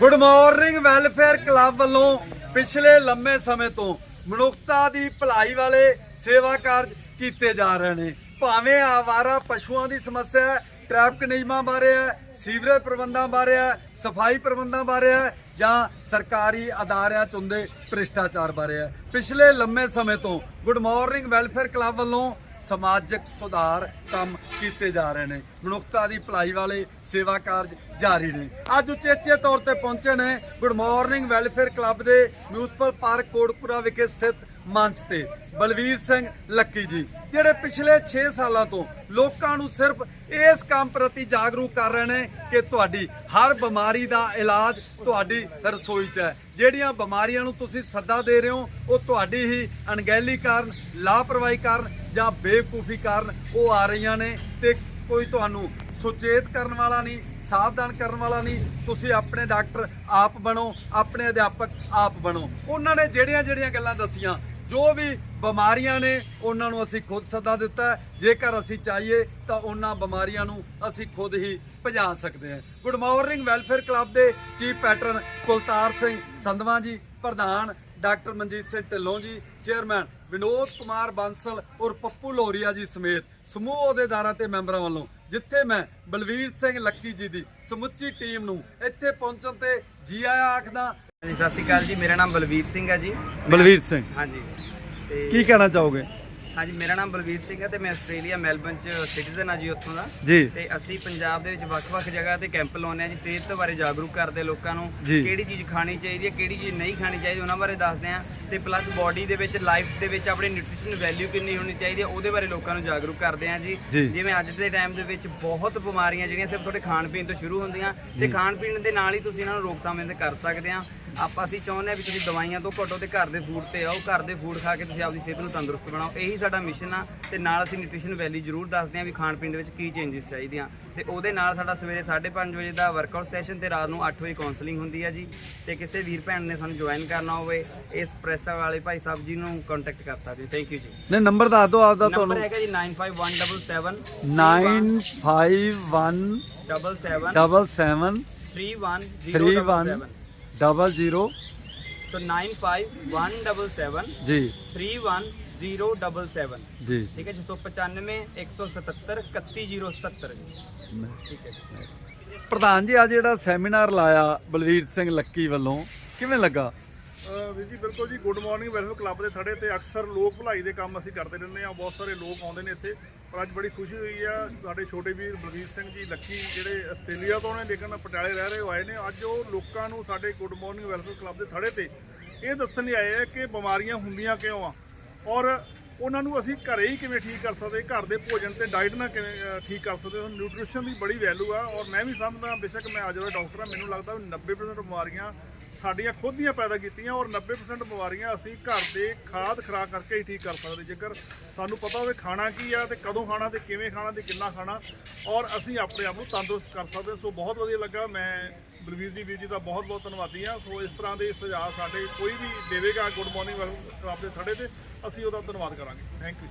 Good morning welfare club ਵੱਲੋਂ ਪਿਛਲੇ ਲੰਮੇ ਸਮੇਂ ਤੋਂ ਮਨੁੱਖਤਾ ਦੀ ਭਲਾਈ ਵਾਲੇ ਸੇਵਾ ਕਾਰਜ ਕੀਤੇ ਜਾ ਰਹੇ ਨੇ। ਭਾਵੇਂ ਆਵਾਰਾ ਪਸ਼ੂਆਂ ਦੀ ਸਮੱਸਿਆ ਹੈ, ਟ੍ਰੈਫਿਕ ਨਿਯਮਾਂ ਬਾਰੇ ਹੈ, ਸੀਵਰੇਜ ਪ੍ਰਬੰਧਾਂ ਬਾਰੇ ਹੈ, ਸਫ਼ਾਈ ਪ੍ਰਬੰਧਾਂ ਬਾਰੇ ਹੈ, ਜਾਂ ਸਰਕਾਰੀ ਅਦਾਰਿਆਂ ਚ ਹੁੰਦੇ ਭ੍ਰਿਸ਼ਟਾਚਾਰ ਬਾਰੇ ਹੈ। ਪਿਛਲੇ ਲੰਮੇ ਸਮੇਂ ਤੋਂ ਗੁੱਡ ਮਾਰਨਿੰਗ ਵੈਲਫੇਅਰ ਕਲੱਬ ਵੱਲੋਂ ਸਮਾਜਿਕ ਸੁਧਾਰ ਕੰਮ ਕੀਤੇ ਜਾ ਰਹੇ ਨੇ। ਮਨੁੱਖਤਾ ਦੀ ਭਲਾਈ ਵਾਲੇ ਸੇਵਾ ਕਾਰਜ ਜਾਰੀ ਨੇ। ਅੱਜ ਉਚੇਚੇ ਤੌਰ ਤੇ ਪਹੁੰਚੇ ਨੇ ਗੁੱਡ ਮਾਰਨਿੰਗ ਵੈਲਫੇਅਰ ਕਲੱਬ ਦੇ ਮਿਊਨਿਸਪਲ ਪਾਰਕ ਕੋਟਪੁਰਾ ਵਿਖੇ ਸਥਿਤ ਮੰਚ ਤੇ। ਬਲਵੀਰ ਸਿੰਘ ਲੱਕੀ ਜੀ, ਜਿਹੜੇ ਪਿਛਲੇ 6 ਸਾਲਾਂ ਤੋਂ ਲੋਕਾਂ ਨੂੰ ਸਿਰਫ ਇਸ ਕੰਮ ਪ੍ਰਤੀ ਜਾਗਰੂਕ ਕਰ ਰਹੇ ਨੇ ਕਿ ਤੁਹਾਡੀ ਹਰ ਬਿਮਾਰੀ ਦਾ ਇਲਾਜ ਤੁਹਾਡੀ ਰਸੋਈ 'ਚ ਹੈ। ਜਿਹੜੀਆਂ ਬਿਮਾਰੀਆਂ ਨੂੰ ਤੁਸੀਂ ਸੱਦਾ ਦੇ ਰਹੇ ਹੋ, ਉਹ ਤੁਹਾਡੀ ਹੀ ਅਣਗਹਿਲੀ ਕਾਰਨ, ਲਾਪਰਵਾਹੀ ਕਾਰਨ ਜਾਂ ਬੇਵਕੂਫੀ ਕਾਰਨ ਉਹ ਆ ਰਹੀਆਂ ਨੇ ਤੇ ਕੋਈ ਤੁਹਾਨੂੰ ਸੁਚੇਤ ਕਰਨ ਵਾਲਾ ਨਹੀਂ, ਸਾਵਧਾਨ ਕਰਨ ਵਾਲਾ ਨਹੀਂ। ਤੁਸੀਂ ਆਪਣੇ ਡਾਕਟਰ ਆਪ ਬਣੋ, ਆਪਣੇ ਅਧਿਆਪਕ ਆਪ ਬਣੋ। ਉਹਨਾਂ ਨੇ ਜਿਹੜੀਆਂ ਜਿਹੜੀਆਂ ਗੱਲਾਂ ਦੱਸੀਆਂ ਜੋ ਵੀ ਬਿਮਾਰੀਆਂ ਨੇ, ਉਹਨਾਂ ਨੂੰ ਅਸੀਂ ਖੁਦ ਸੱਦਾ ਦਿੱਤਾ ਜੇਕਰ ਅਸੀਂ ਚਾਹੀਏ, ਤਾਂ ਉਹਨਾਂ ਬਿਮਾਰੀਆਂ ਨੂੰ ਅਸੀਂ ਖੁਦ ਹੀ ਭਜਾ ਸਕਦੇ ਹਾਂ। ਗੁੱਡ ਮਾਰਨਿੰਗ ਵੈਲਫੇਅਰ ਕਲੱਬ ਦੇ ਚੀਫ ਪੈਟਰਨ ਕੁਲਤਾਰ ਸਿੰਘ ਸੰਧਵਾ ਜੀ, ਪ੍ਰਧਾਨ ਡਾਕਟਰ ਮਨਜੀਤ ਸਿੰਘ ਢਿੱਲੋਂ ਜੀ ਚੇਅਰਮੈਨ ਵਿਨੋਦ ਕੁਮਾਰ ਬਾਂਸਲ ਔਰ ਪੱਪੂ ਲੋਰੀਆ ਜੀ ਸਮੇਤ ਸਮੂਹ ਅਹੁਦੇਦਾਰਾਂ ਤੇ ਮੈਂਬਰਾਂ ਵੱਲੋਂ, ਜਿੱਥੇ ਮੈਂ ਬਲਵੀਰ ਸਿੰਘ ਲੱਕੀ ਜੀ ਦੀ ਸਮੁੱਚੀ ਟੀਮ ਨੂੰ ਇੱਥੇ ਪਹੁੰਚਣ ਤੇ ਜੀ ਆਇਆਂ ਆਖਦਾ ਹਾਂਜੀ ਸਤਿ ਸ਼੍ਰੀ ਅਕਾਲ ਜੀ ਮੇਰਾ ਨਾਮ ਬਲਵੀਰ ਸਿੰਘ ਹੈ ਜੀ। ਬਲਵੀਰ ਸਿੰਘ। ਹਾਂਜੀ ਤੇ ਕੀ ਕਹਿਣਾ ਚਾਹੋਗੇ? ਹਾਂਜੀ ਮੇਰਾ ਨਾਮ ਬਲਵੀਰ ਸਿੰਘ ਹੈ ਤੇ ਮੈਂ ਆਸਟ੍ਰੇਲੀਆ ਮੈਲਬਨ ਚ ਸਿਟੀਜ਼ਨ ਆ ਜੀ ਉੱਥੋਂ ਦਾ। ਜੀ। ਤੇ ਅਸੀਂ ਪੰਜਾਬ ਦੇ ਵਿੱਚ ਵੱਖ-ਵੱਖ ਜਗ੍ਹਾ ਤੇ ਕੈਂਪ ਲਾਉਂਦੇ ਆ ਜੀ ਸਿਹਤ ਬਾਰੇ ਜਾਗਰੂਕ ਕਰਦੇ ਲੋਕਾਂ ਨੂੰ ਜੀ। ਕਿਹੜੀ ਚੀਜ਼ ਖਾਣੀ ਚਾਹੀਦੀ ਹੈ ਕਿਹੜੀ ਚੀਜ਼ ਨਹੀਂ ਖਾਣੀ ਚਾਹੀਦੀ ਉਹਨਾਂ ਬਾਰੇ ਦੱਸਦੇ ਆ। ਤੇ ਪਲੱਸ ਬਾਡੀ ਦੇ ਵਿੱਚ ਲਾਈਫ ਦੇ ਵਿੱਚ ਆਪਣੀ ਨਿਊਟ੍ਰੀਸ਼ਨ ਵੈਲਿਊ ਕਿੰਨੀ ਹੋਣੀ ਚਾਹੀਦੀ ਹੈ ਉਹਦੇ ਬਾਰੇ ਲੋਕਾਂ ਨੂੰ ਜਾਗਰੂਕ ਕਰਦੇ ਆ ਜੀ। ਜੀ। ਜਿਵੇਂ ਅੱਜ ਦੇ ਟਾਈਮ ਦੇ ਵਿੱਚ ਬਹੁਤ ਬਿਮਾਰੀਆਂ ਜਿਹੜੀਆਂ ਸਿਰਫ ਤੁਹਾਡੇ ਖਾਣ ਪੀਣ ਤੋਂ ਸ਼ੁਰੂ ਹੁੰਦੀਆਂ ਤੇ ਖਾਣ ਪੀਣ ਦੇ ਨਾਲ ਹੀ ਤੁਸੀਂ ਇਹਨਾਂ ਨੂੰ ਰੋਕਥਾਮ ਇਹਦੇ ਕਰ ਸਕਦੇ ਆ। ਆਪਾਂ ਅਸੀਂ ਚਾਹੁੰਦੇ ਆ ਵੀ ਤੁਸੀਂ ਦਵਾਈਆਂ ਤੋਂ ਘਟੋ ਤੇ ਘਰ ਦੇ ਫੂਡ ਤੇ ਆਓ ਘਰ ਦੇ ਫੂਡ ਖਾ ਕੇ ਤੁਸੀਂ ਆਪਦੀ ਸਿਹਤ ਨੂੰ ਤੰਦਰੁਸਤ ਬਣਾਓ। ਇਹੀ ਸਾਡਾ ਮਿਸ਼ਨ ਆ ਤੇ ਨਾਲ ਅਸੀਂ ਨਿਊਟ੍ਰੀਸ਼ਨ ਵੈਲੀ ਜ਼ਰੂਰ ਦੱਸਦੇ ਆ ਵੀ ਖਾਣ ਪੀਣ ਦੇ ਵਿੱਚ ਕੀ ਚੇਂਜਸ ਚਾਹੀਦੀਆਂ। ਤੇ ਉਹਦੇ ਨਾਲ ਸਾਡਾ ਸਵੇਰੇ 5:30 ਵਜੇ ਦਾ ਵਰਕਆਊਟ ਸੈਸ਼ਨ ਤੇ ਰਾਤ ਨੂੰ 8 ਵਜੇ ਕਾਉਂਸਲਿੰਗ ਹੁੰਦੀ ਆ ਜੀ। ਤੇ ਕਿਸੇ ਵੀਰ ਭੈਣ ਨੇ ਸਾਨੂੰ ਜੁਆਇਨ ਕਰਨਾ ਹੋਵੇ ਇਸ ਪ੍ਰੈਸ ਵਾਲੇ ਭਾਈ ਸਾਹਿਬ ਜੀ ਨੂੰ ਕੰਟੈਕਟ ਕਰ ਸਕਦੇ ਹੋ। ਥੈਂਕ ਯੂ ਜੀ। ਨੇ ਨੰਬਰ ਦੱਸ ਦਿਓ ਆਪਦਾ ਨੰਬਰ ਤੁਹਾਨੂੰ। ਹੈਗਾ ਜੀ 9517 951 77 77 31 00 ਸੋ 9517 ਜੀ 31077 ਜੀ ਠੀਕ ਹੈ ਜੀ 195 177 31077 ਠੀਕ ਹੈ ਜੀ ਪ੍ਰਧਾਨ ਜੀ ਅੱਜ ਜਿਹੜਾ ਸੈਮੀਨਾਰ ਲਾਇਆ ਬਲਵੀਰ ਸਿੰਘ ਲੱਕੀ ਵੱਲੋਂ ਕਿਵੇਂ ਲੱਗਾ ਵੀਰ ਜੀ ਬਿਲਕੁਲ ਜੀ ਗੁੱਡ ਮਾਰਨਿੰਗ ਵੈਲਫੇਅਰ ਕਲੱਬ ਦੇ ਥੜੇ ਤੇ ਅਕਸਰ ਲੋਕ ਭਲਾਈ ਦੇ ਕੰਮ ਅਸੀਂ ਕਰਦੇ ਰਹਿੰਦੇ ਆ ਬਹੁਤ ਸਾਰੇ ਲੋਕ ਆਉਂਦੇ ਨੇ ਇੱਥੇ ਪਰ ਅੱਜ ਬੜੀ ਖੁਸ਼ੀ ਹੋਈ ਆ, ਸਾਡੇ ਛੋਟੇ ਵੀਰ ਬਲਵੀਰ ਸਿੰਘ ਜੀ, ਲੱਕੀ ਜਿਹੜੇ ਆਸਟ੍ਰੇਲੀਆ ਤੋਂ ਨੇ, ਲੇਕਿਨ ਪਟਿਆਲੇ ਰਹਿ ਰਹੇ ਹੋ ਆਏ ਨੇ। ਅੱਜ ਉਹ ਲੋਕਾਂ ਨੂੰ ਸਾਡੇ ਗੁੱਡ ਮਾਰਨਿੰਗ ਵੈਲਫੇਅਰ ਕਲੱਬ ਦੇ ਥੜੇ ਤੇ ਇਹ ਦੱਸਣ ਲਈ ਆਏ ਆ ਕਿ ਬਿਮਾਰੀਆਂ ਹੁੰਦੀਆਂ ਕਿਉਂ ਆ? ਔਰ ਉਹਨਾਂ ਨੂੰ ਅਸੀਂ ਘਰੇ ਹੀ ਕਿਵੇਂ ਠੀਕ ਕਰ ਸਕਦੇ, ਘਰ ਦੇ ਭੋਜਨ ਤੇ ਡਾਈਟ ਨਾਲ ਕਿਵੇਂ ਠੀਕ ਕਰ ਸਕਦੇ ਹਾਂ ਨਿਊਟ੍ਰੀਸ਼ਨ ਦੀ ਬੜੀ ਵੈਲਿਊ ਆ। ਔਰ ਮੈਂ ਵੀ ਸਮਝਦਾ, ਬੇਸ਼ੱਕ ਮੈਂ ਅੱਜ ਦਾ ਡਾਕਟਰ ਆ, ਮੈਨੂੰ ਲੱਗਦਾ ਵੀ 90% ਬਿਮਾਰੀਆਂ ਸਾਡੀਆਂ ਖੁਦ ਦੀਆਂ ਪੈਦਾ ਕੀਤੀਆਂ ਔਰ 90% ਬਿਮਾਰੀਆਂ ਅਸੀਂ ਘਰ ਦੇ ਖਾਦ ਖਰਾਕ ਕਰਕੇ ਹੀ ਠੀਕ ਕਰ ਸਕਦੇ। ਜੇਕਰ ਸਾਨੂੰ ਪਤਾ ਹੋਵੇ ਖਾਣਾ ਕੀ ਆ ਤੇ ਕਦੋਂ ਖਾਣਾ ਤੇ ਕਿਵੇਂ ਖਾਣਾ ਤੇ ਕਿੰਨਾ ਖਾਣਾ, ਔਰ ਅਸੀਂ ਆਪਣੇ ਆਪ ਨੂੰ ਤੰਦਰੁਸਤ ਕਰ ਸਕਦੇ ਸੋ ਬਹੁਤ ਵਧੀਆ ਲੱਗਾ। ਮੈਂ ਬਲਵੀਰ ਜੀ, ਵੀਰ ਜੀ ਦਾ ਬਹੁਤ ਬਹੁਤ ਧੰਨਵਾਦੀ ਆ ਸੋ ਇਸ ਤਰ੍ਹਾਂ ਦੇ ਸੁਝਾਅ ਸਾਡੇ ਕੋਈ ਵੀ ਦੇਵੇਗਾ ਗੁੱਡ ਮਾਰਨਿੰਗ ਕਲੱਬ ਦੇ ਥੜੇ ਤੇ, ਅਸੀਂ ਉਹਦਾ ਧੰਨਵਾਦ ਕਰਾਂਗੇ। Thank you